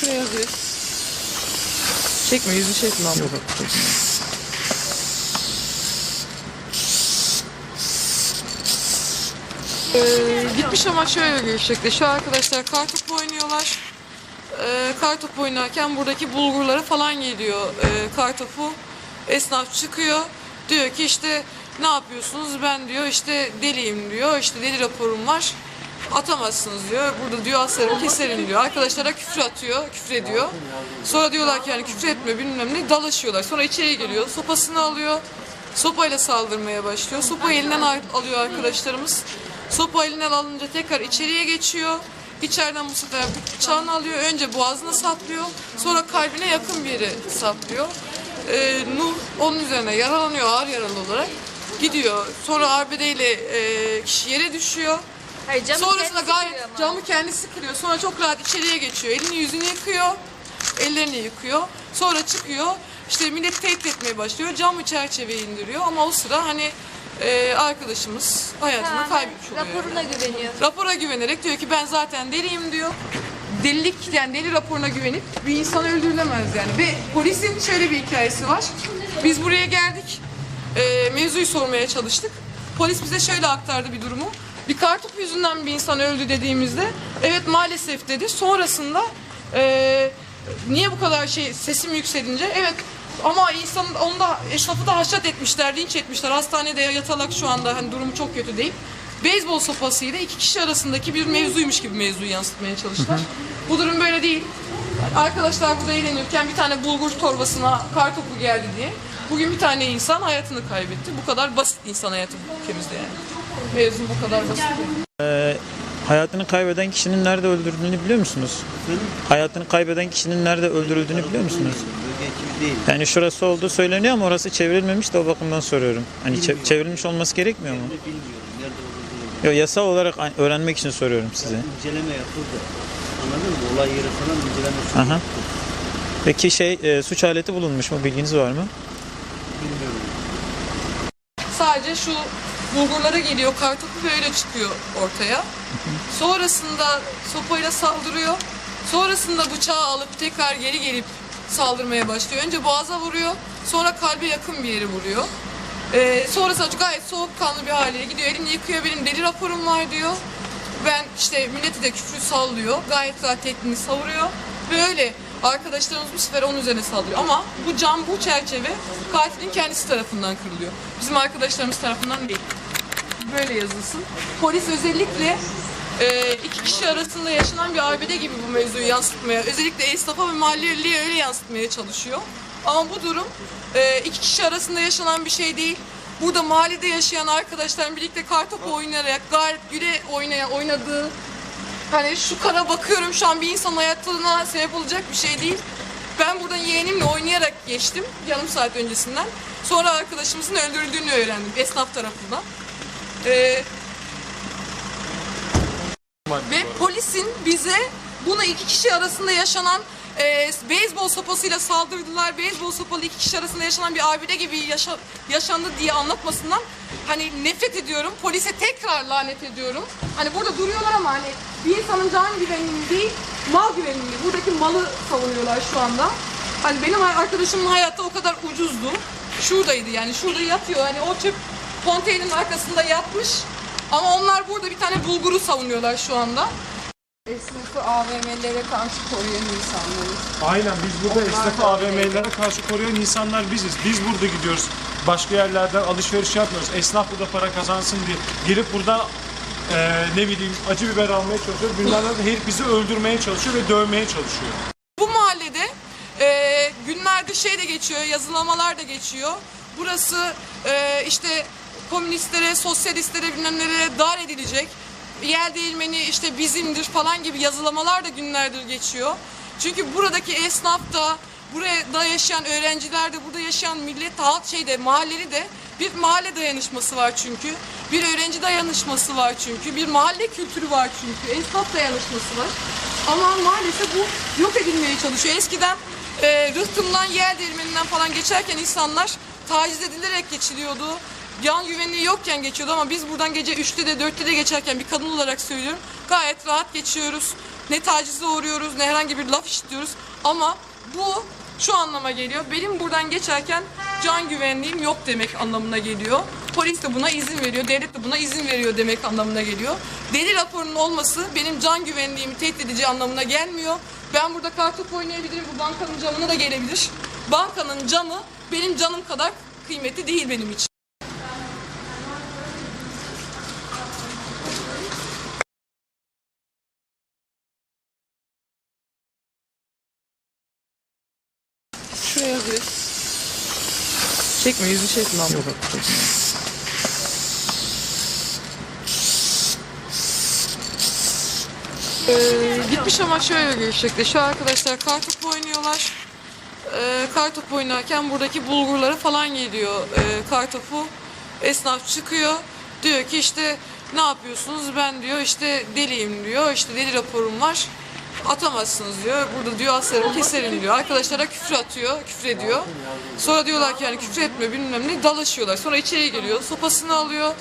şuraya yazıyor. Çekme yüzü çekme ama. Yok yok. Ee, gitmiş ama şöyle gerçekleşiyor. Arkadaşlar kartopu oynuyorlar. Ee, kartopu oynarken buradaki bulgurlara falan geliyor ee, kartopu. Esnaf çıkıyor. Diyor ki işte ne yapıyorsunuz? Ben diyor işte deliyim diyor. İşte deli raporum var. Atamazsınız diyor. Burada diyor asarım keserim diyor. Arkadaşlara küfür atıyor, küfür ediyor. Sonra diyorlar ki yani küfür etme bilmem ne dalaşıyorlar. Sonra içeri geliyor. Sopasını alıyor. Sopayla saldırmaya başlıyor. Sopayı elinden al- alıyor arkadaşlarımız. Sopa elinden alınca tekrar içeriye geçiyor. İçeriden bu sefer bıçağını alıyor. Önce boğazına saplıyor. Sonra kalbine yakın bir yere saplıyor. Ee, Nur onun üzerine yaralanıyor ağır yaralı olarak. Gidiyor. Sonra arbedeyle e, kişi yere düşüyor. Hayır, camı Sonrasında kendisi gayet kırıyor ama. camı kendisi kırıyor. Sonra çok rahat içeriye geçiyor. Elini yüzünü yıkıyor. Ellerini yıkıyor. Sonra çıkıyor. İşte millet tehdit etmeye başlıyor. Camı çerçeveyi indiriyor. Ama o sıra hani e, arkadaşımız hayatını Tamamen kaybetmiş oluyor. Raporuna güveniyor. Rapora güvenerek diyor ki ben zaten deliyim diyor. Delilik yani deli raporuna güvenip bir insan öldürülemez yani. Ve polisin şöyle bir hikayesi var. Biz buraya geldik. E, mevzuyu sormaya çalıştık. Polis bize şöyle aktardı bir durumu. Bir kartopu yüzünden bir insan öldü dediğimizde evet maalesef dedi. Sonrasında e, niye bu kadar şey sesim yükselince evet ama insan onu da esnafı da haşat etmişler, linç etmişler. Hastanede yatalak şu anda hani durumu çok kötü değil. Beyzbol sopasıyla iki kişi arasındaki bir mevzuymuş gibi mevzuyu yansıtmaya çalıştılar. Bu durum böyle değil. Arkadaşlar burada eğlenirken bir tane bulgur torbasına kar topu geldi diye. Bugün bir tane insan hayatını kaybetti. Bu kadar basit insan hayatı bu ülkemizde yani. Mevzu bu kadar basit. Ee, hayatını kaybeden kişinin nerede öldürüldüğünü biliyor musunuz? Hayatını kaybeden kişinin nerede öldürüldüğünü biliyor musunuz? Bölge ekibi değil. Yani şurası olduğu söyleniyor ama orası çevrilmemiş de o bakımdan soruyorum. Hani çe- çevrilmiş olması gerekmiyor mu? Yok yasal olarak öğrenmek için soruyorum size. İnceleme yapıldı. Anladın mı? Olay yeri falan incelemesi Aha. Peki şey e, suç aleti bulunmuş mu? Bilginiz var mı? Bilmiyorum. Sadece şu bulgurlara geliyor kartopu böyle çıkıyor ortaya. Sonrasında sopayla saldırıyor. Sonrasında bıçağı alıp tekrar geri gelip saldırmaya başlıyor. Önce boğaza vuruyor. Sonra kalbe yakın bir yere vuruyor. Ee, sonrasında gayet soğukkanlı bir haliyle gidiyor. Elini yıkıyor. Benim deli raporum var diyor. Ben işte milleti de küfrü sallıyor. Gayet rahat tekniğini savuruyor. Ve öyle arkadaşlarımız bu sefer onun üzerine saldırıyor. Ama bu cam, bu çerçeve katilin kendisi tarafından kırılıyor. Bizim arkadaşlarımız tarafından değil. Böyle yazılsın. Polis özellikle e, iki kişi arasında yaşanan bir arbede gibi bu mevzuyu yansıtmaya, özellikle esnafa ve mahalleliye öyle yansıtmaya çalışıyor. Ama bu durum e, iki kişi arasında yaşanan bir şey değil. Burada mahallede yaşayan arkadaşlar birlikte kartopu oynayarak gayet güle oynaya oynadığı Hani şu kara bakıyorum şu an bir insan hayatına sebep olacak bir şey değil. Ben buradan yeğenimle oynayarak geçtim yarım saat öncesinden. Sonra arkadaşımızın öldürüldüğünü öğrendim esnaf tarafından. Ee, ve polisin bize bunu iki kişi arasında yaşanan e, beyzbol sopasıyla saldırdılar. Beyzbol sopalı iki kişi arasında yaşanan bir abide gibi yaşa- yaşandı diye anlatmasından hani nefret ediyorum. Polise tekrar lanet ediyorum. Hani burada duruyorlar ama hani bir insanın can güvenliği değil, mal güvenliği. Buradaki malı savunuyorlar şu anda. Hani benim arkadaşımın hayatı o kadar ucuzdu. Şuradaydı yani şurada yatıyor. Hani o çöp konteynerin arkasında yatmış. Ama onlar burada bir tane bulguru savunuyorlar şu anda. Esnafı AVM'lere karşı koruyan insanlarız. Aynen biz burada esnafı AVM'lere karşı koruyan insanlar biziz. Biz burada gidiyoruz. Başka yerlerden alışveriş yapmıyoruz. Esnaf burada para kazansın diye. Gelip burada eee, ne bileyim acı biber almaya çalışıyor. Ne herif bizi öldürmeye çalışıyor ve dövmeye çalışıyor. Bu mahallede e, günlerde şey de geçiyor, yazılamalar da geçiyor. Burası e, işte komünistlere, sosyalistlere bilmem nelere dar edilecek. Yer değirmeni işte bizimdir falan gibi yazılamalar da günlerdir geçiyor. Çünkü buradaki esnaf da, burada yaşayan öğrenciler de, burada yaşayan millet, halk şeyde, mahalleli de bir mahalle dayanışması var çünkü. Bir öğrenci dayanışması var çünkü. Bir mahalle kültürü var çünkü. Esnaf dayanışması var. Ama maalesef bu yok edilmeye çalışıyor. Eskiden e, rıhtımdan, yer değirmeninden falan geçerken insanlar taciz edilerek geçiliyordu. Yan güvenliği yokken geçiyordu ama biz buradan gece 3'te de 4'te de geçerken bir kadın olarak söylüyorum. Gayet rahat geçiyoruz. ne tacize uğruyoruz, ne herhangi bir laf işitiyoruz. Ama bu şu anlama geliyor. Benim buradan geçerken can güvenliğim yok demek anlamına geliyor. Polis de buna izin veriyor, devlet de buna izin veriyor demek anlamına geliyor. Deli raporunun olması benim can güvenliğimi tehdit edeceği anlamına gelmiyor. Ben burada kartop oynayabilirim, bu bankanın camına da gelebilir. Bankanın camı benim canım kadar kıymetli değil benim için. Şuraya yazıyor. Çekme, yüzü çekme ama. Ee, gitmiş ama şöyle gerçekte. Şu arkadaşlar kartopu oynuyorlar. Ee, kartopu oynarken buradaki bulgurlara falan geliyor ee, kartopu. Esnaf çıkıyor. Diyor ki işte ne yapıyorsunuz? Ben diyor işte deliyim diyor. İşte deli raporum var. Atamazsınız diyor. Burada diyor asarım keserim diyor. Arkadaşlara küfür atıyor, küfür ediyor. Sonra diyorlar ki yani küfür etme bilmem ne dalaşıyorlar. Sonra içeri geliyor. Sopasını alıyor.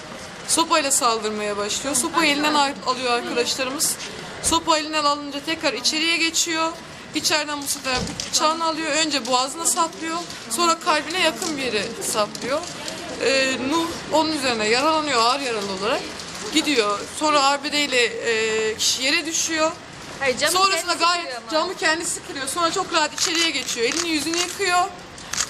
Sopayla saldırmaya başlıyor. Sopayı elinden al- alıyor arkadaşlarımız. Sopa elinden alınca tekrar içeriye geçiyor. İçeriden bu sefer bıçağını alıyor. Önce boğazına saplıyor. Sonra kalbine yakın bir yere saplıyor. Ee, Nuh onun üzerine yaralanıyor ağır yaralı olarak. Gidiyor. Sonra arbedeyle e, kişi yere düşüyor. Hayır, camı Sonrasında kendisi gayet kırıyor ama. camı kendisi kırıyor. Sonra çok rahat içeriye geçiyor. Elini yüzünü yıkıyor.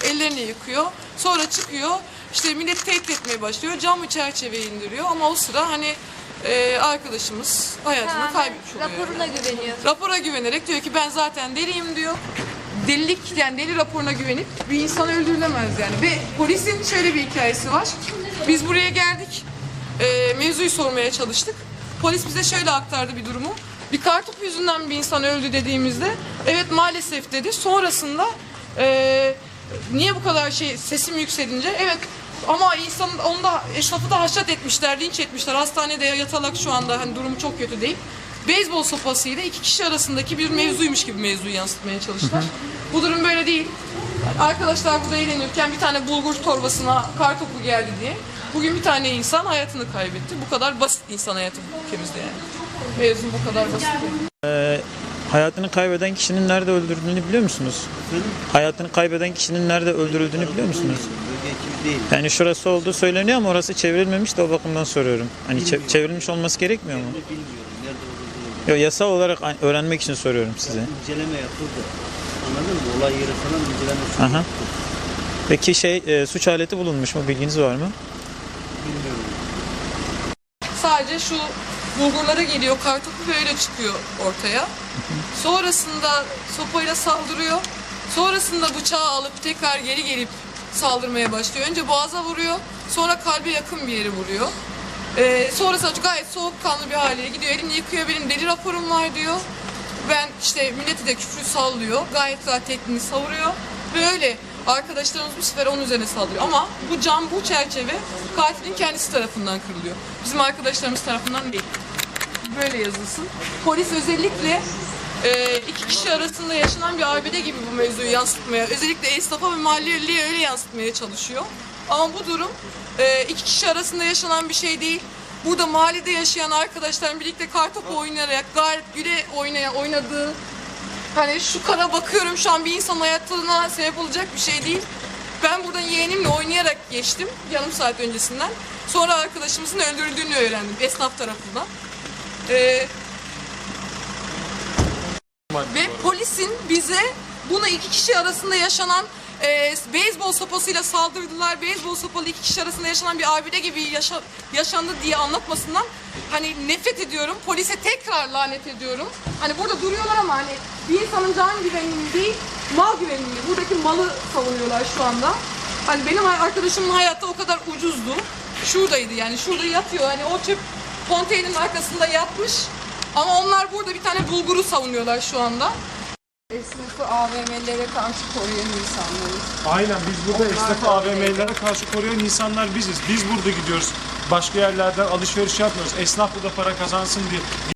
Ellerini yıkıyor. Sonra çıkıyor. İşte millet tehdit etmeye başlıyor. Camı çerçeveye indiriyor. Ama o sıra hani e, arkadaşımız hayatını Ha, kaybetmiş oluyor. Raporuna güveniyor. Rapora güvenerek diyor ki ben zaten deliyim diyor. Delilik yani deli raporuna güvenip bir insan öldürülemez yani. Ve polisin şöyle bir hikayesi var. Biz buraya geldik. E, mevzuyu sormaya çalıştık. Polis bize şöyle aktardı bir durumu. Bir kartopu yüzünden bir insan öldü dediğimizde evet maalesef dedi. Sonrasında e, niye bu kadar şey sesim yükselince evet ama insan onu da esnafı da haşat etmişler, linç etmişler. Hastanede yatalak şu anda hani durumu çok kötü değil. Beyzbol sopasıyla iki kişi arasındaki bir mevzuymuş gibi mevzuyu yansıtmaya çalıştılar. Bu durum böyle değil. Arkadaşlar burada eğlenirken bir tane bulgur torbasına kar topu geldi diye. Bugün bir tane insan hayatını kaybetti. Bu kadar basit insan hayatı ülkemizde yani. Mevzu bu kadar basit. Ee, hayatını kaybeden kişinin nerede öldürüldüğünü biliyor musunuz? Hayatını kaybeden kişinin nerede öldürüldüğünü biliyor musunuz? Yani şurası olduğu söyleniyor ama orası çevrilmemiş de o bakımdan soruyorum. Hani çe- çevrilmiş olması gerekmiyor mu? Bilmiyorum nerede olduğunu. Yasal olarak a- öğrenmek için soruyorum size. İnceleme yapıldı. Anladın mı? Olay yeri falan incelemesi Aha. yapıldı. Peki şey e, suç aleti bulunmuş mu? Bilginiz var mı? Bilmiyorum. Sadece şu bulgurlara geliyor, kartopu böyle çıkıyor ortaya. Sonrasında sopayla saldırıyor. Sonrasında bıçağı alıp tekrar geri gelip saldırmaya başlıyor. Önce boğaza vuruyor, sonra kalbe yakın bir yeri vuruyor. Ee, sonrasında gayet soğukkanlı bir haliyle gidiyor. Elini yıkıyor, benim deli raporum var diyor. Ben işte milleti de küfrü sallıyor. Gayet rahat tekniğini savuruyor. Ve öyle arkadaşlarımız bu sefer onun üzerine saldırıyor. Ama bu cam, bu çerçeve katilin kendisi tarafından kırılıyor. Bizim arkadaşlarımız tarafından değil. Böyle yazılsın. Polis özellikle e, iki kişi arasında yaşanan bir arbede gibi bu mevzuyu yansıtmaya, özellikle esnafa ve mahalleliye öyle yansıtmaya çalışıyor. Ama bu durum e, iki kişi arasında yaşanan bir şey değil. Burada mahallede yaşayan arkadaşların birlikte kartopu oynayarak gayet güle oynaya oynadığı Hani şu kara bakıyorum şu an bir insan hayatına sebep olacak bir şey değil. Ben buradan yeğenimle oynayarak geçtim yarım saat öncesinden. Sonra arkadaşımızın öldürüldüğünü öğrendim esnaf tarafından. Ee, ve polisin bize bunu iki kişi arasında yaşanan e, beyzbol sopasıyla saldırdılar. Beyzbol sopalı iki kişi arasında yaşanan bir abide gibi yaşa- yaşandı diye anlatmasından hani nefret ediyorum. Polise tekrar lanet ediyorum. Hani burada duruyorlar ama hani bir insanın can güvenliği değil, mal güvenliği. Buradaki malı savunuyorlar şu anda. Hani benim arkadaşımın hayatta o kadar ucuzdu. Şuradaydı yani şurada yatıyor. Hani o çöp konteynerin arkasında yatmış. Ama onlar burada bir tane bulguru savunuyorlar şu anda. Esnafı AVM'lere karşı koruyan insanlarız. Aynen biz burada esnafı AVM'lere karşı koruyan insanlar biziz. Biz burada gidiyoruz. Başka yerlerden alışveriş yapmıyoruz. Esnaf burada para kazansın diye